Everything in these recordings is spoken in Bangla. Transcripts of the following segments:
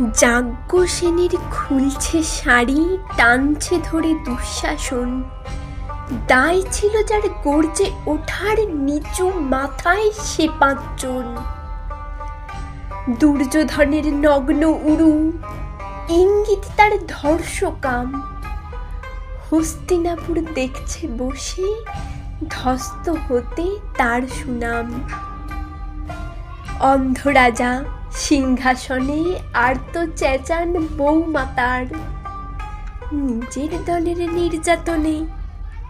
যাজ্ঞ সেনের খুলছে শাড়ি, টানছে ধরে দুঃশাসন। দায় ছিল যার গর্জে ওঠার নিচু মাথায় সে পাঁচজন। দুর্যোধনের নগ্ন উড়ু ইঙ্গিত তার ধর্ষকাম। হস্তিনাপুর দেখছে বসে ধস্ত হতে তার সুনাম। অন্ধ রাজা সিংহাসনে আর তো চেঁচান বৌমাতার নিজের দলের নির্যাতনে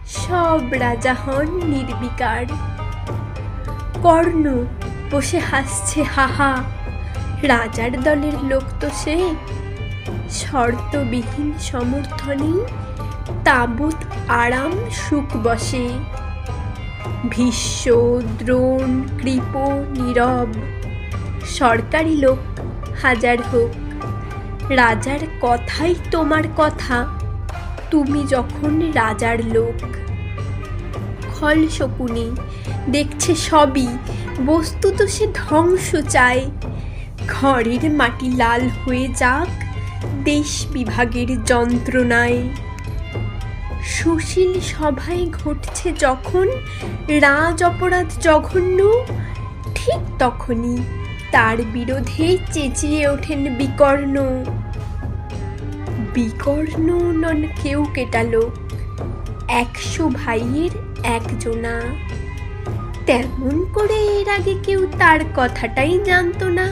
সব রাজা হন নির্বিকার। কর্ণ বসে হাসছে, হাহা, রাজার দলের লোক তো সে। শর্তবিহীন সমর্থনে তাবৎ আরাম সুখ বসে। ভীষ্ম, দ্রোণ, কৃপ, নীরব সরকারি লোক, হাজার হোক। রাজার কথাই তোমার কথা। তুমি যখন রাজার লোক। খল শকুনি, দেখছে সবই। বস্তু তো সে ধ্বংস চায়। ঘরের মাটি লাল হয়ে যাক, দেশ বিভাগের যন্ত্রণায়। সুশীল সভায় ঘটছে যখন, রাজ অপরাধ জঘন্য, ঠিক তখনই তার বিরোধে চেঁচিয়ে ওঠেন বিকর্ণ। বিকর্ণ নন কেউ কেটালো। একশো ভাইয়ের একজনা। তেমন করে এর আগে কেউ তার কথাটাই জানতো না।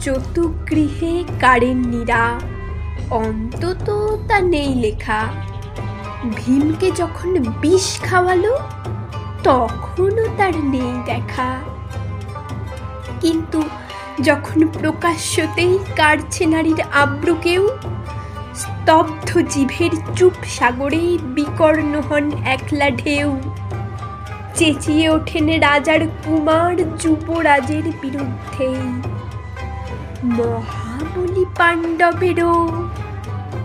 যতুক গৃহে কারেন নীরা অন্তত তা নেই লেখা। ভীমকে যখন বিষ খাওয়ালো, তখনও তার নেই দেখা। কিন্তু যখন প্রকাশ্যতেই কাটছে নারীর আব্রুকেও, স্তব্ধ জিভের চুপ সাগরে বিকর্ণ হন একলা ঢেউ। চেঁচিয়ে ওঠেন রাজার কুমার যুবরাজের বিরুদ্ধেই মহাবলী পাণ্ডবেরও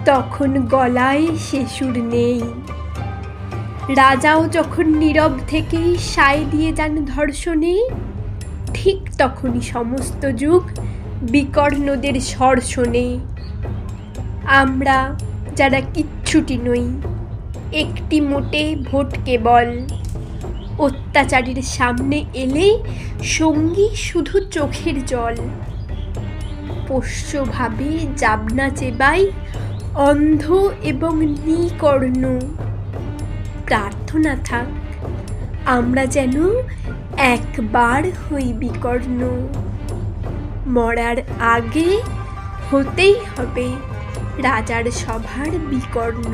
তখন গলায় শেষুর নেই। রাজাও যখন নীরব থেকেই সায় দিয়ে যান ধর্ষণে ঠিক তখনই সমস্ত যুগ বিকর্ণদের স্বর শোনে আমরা যারা কিচ্ছুটি নই, একটি মোটে ভোট কেবল। অত্যাচারীর সামনে এলে সঙ্গী শুধু চোখের জল। পোষ্যভাবে যাবনা চেবাই অন্ধ এবং নিকর্ণ। প্রার্থনা থাক আমরা যেন একবার হই বিকর্ণ। মরার আগে হতেই হবে রাজার সভার বিকর্ণ।